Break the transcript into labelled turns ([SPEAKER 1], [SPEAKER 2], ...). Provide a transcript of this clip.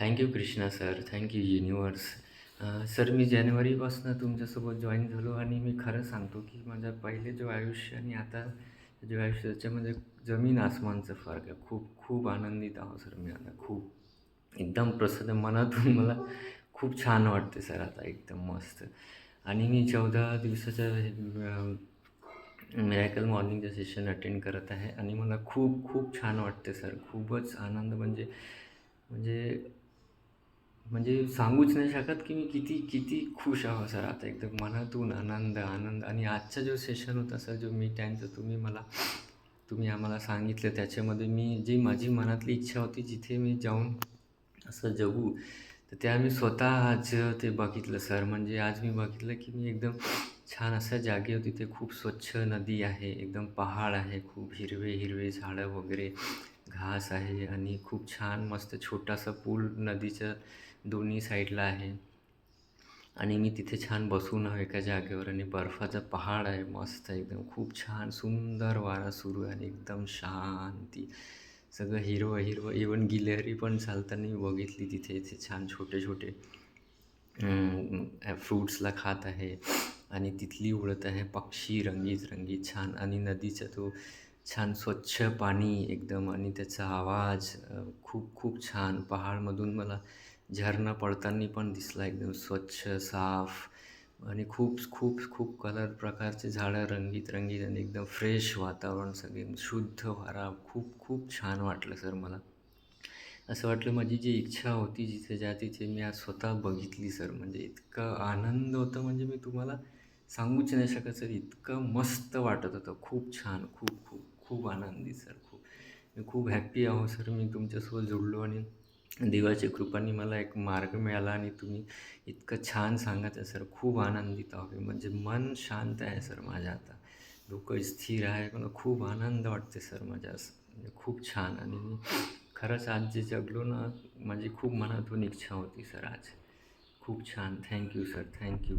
[SPEAKER 1] Thank you Krishna sir thank you universe sir मी जानेवारीपासून तुमच्यासोबत join झालो आणि मी खरं सांगतो की माझ्या पहिले जो आयुष्य आणि आता जे आयुष्य त्याच्यामध्ये जमीन आसमानचा फरक आहे. खूप खूप आनंदित आहो सर मी आता. खूप एकदम प्रसन्न मनातून मला खूप छान वाटते सर आता. एकदम मस्त. आणि मी चौदा दिवसाचं मिरॅकल मॉर्निंगचं सेशन अटेंड करत आहे आणि मला खूप खूप छान वाटते सर खूपच आनंद म्हणजे म्हणजे म्हणजे सांगूच नाही शकत की मी किती किती खुश आहो सर आता एकदम मनातून आनंद आनंद आणि आजचा जो सेशन होता सर जो मी टाईमचं तुम्ही मला तुम्ही आम्हाला सांगितलं त्याच्यामध्ये मी जी माझी मनातली इच्छा होती जिथे मी जाऊन असं जगू तर त्या मी स्वतः आज ते बघितलं सर. म्हणजे आज मी बघितलं की मी एकदम छान अशा जागेवर तिथे खूप स्वच्छ नदी आहे एकदम पहाड आहे खूप हिरवे हिरवे झाडं वगैरे घास आहे आणि खूप छान मस्त छोटासा पूल नदीच्या दोन्ही साईडला आहे. आणि मी तिथे छान बसून आहे एका जागेवर आणि बर्फाचा पहाड आहे मस्त एकदम. खूप छान सुंदर वारा सुरू आहे आणि एकदम शांती. सगळं हिरवं हिरवं. इवन गिलहरी पण चालताना मी बघितली तिथे. इथे छान छोटे छोटे फ्रूट्सला खात आहे. आणि तिथली उडत आहे पक्षी रंगीत रंगीत छान. आणि नदीचा तो छान स्वच्छ पाणी एकदम आणि त्याचा आवाज खूप खूप छान. पहाडमधून मला झरणा पडताना पण दिसला एकदम स्वच्छ साफ आणि खूप खूप खूप कलर प्रकारचे झाडं रंगीत रंगीत आणि एकदम फ्रेश वातावरण सगळे. शुद्ध वारा खूप खूप छान वाटलं सर मला. असं वाटलं माझी जी इच्छा होती जिथे ज्या तिथे मी आज स्वतः बघितली सर म्हणजे इतकं आनंद होता म्हणजे मी तुम्हाला सांगूच नाही शकत सर इतकं मस्त वाटत होतं. खूप छान खूप खूप. खूप आनंदी सर खूप. मी खूप हॅप्पी आहो सर. मी तुमच्यासोबत जुळलो आणि देवाच्या कृपाने मला एक मार्ग मिळाला आणि तुम्ही इतकं छान सांगत आहे सर. खूप आनंदित आहो. म्हणजे मन शांत आहे सर माझ्या आता. डोकं स्थिर आहे मला खूप आनंद वाटते सर माझ्या. असं म्हणजे खूप छान. आणि मी खरंच आज जे जगलो ना माझी खूप मनातून इच्छा होती सर आज. खूप छान. Thank you sir thank you